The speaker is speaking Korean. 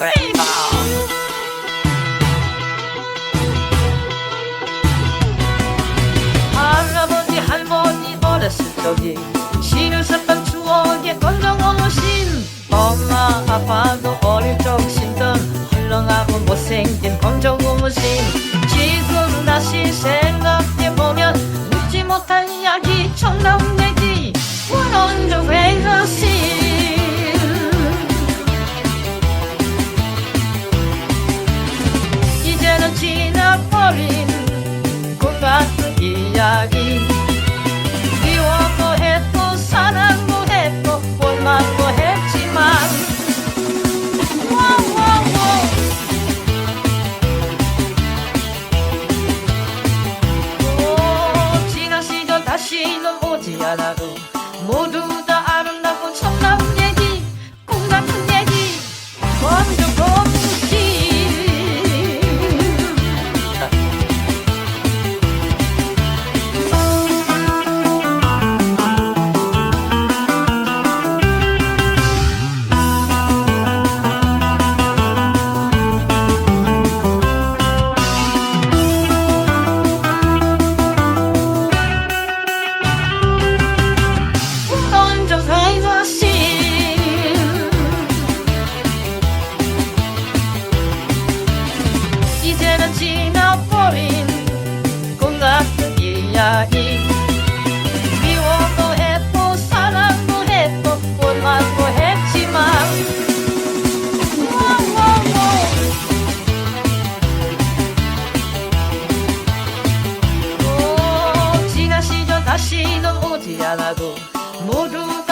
아, 할아버지 할머니 어렸을 적이 시누스판 추억에 걸렁어놓으신 엄마 아빠도 어릴 적 신던 헐렁하고 못생긴 검정고무신. 지금 다시 생각해보면 묻지 못할 이야기 정답 Godzina Polin Kutatsu Iyagi Dio Koheto Sanan Koheto Forma Kohechiman Wow wow wow Oh, チラシの出しの文字やなど戻る 이제는 지나버린 꽃 같은 이야기 미워도 했고 사랑도 했고 원망도 했지만. 오, 지난 시절 다시는 오지 않아도 모두